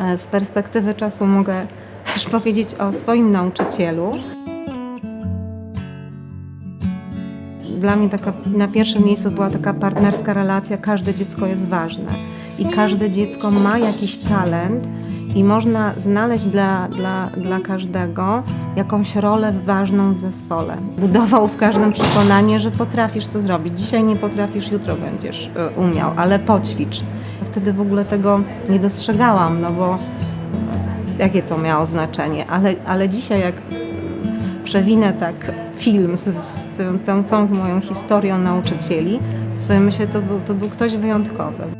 E, Z perspektywy czasu mogę też powiedzieć o swoim nauczycielu. Dla mnie taka, na pierwszym miejscu była taka partnerska relacja, każde dziecko jest ważne i każde dziecko ma jakiś talent i można znaleźć dla, dla, dla każdego jakąś rolę ważną w zespole. Budował w każdym przekonanie, że potrafisz to zrobić. Dzisiaj nie potrafisz, jutro będziesz y, umiał, ale poćwicz. Wtedy w ogóle tego nie dostrzegałam, no bo jakie to miało znaczenie, ale, ale dzisiaj jak przewinę tak film z, z tą całą moją historią nauczycieli, to sobie myślę, to był, to był ktoś wyjątkowy.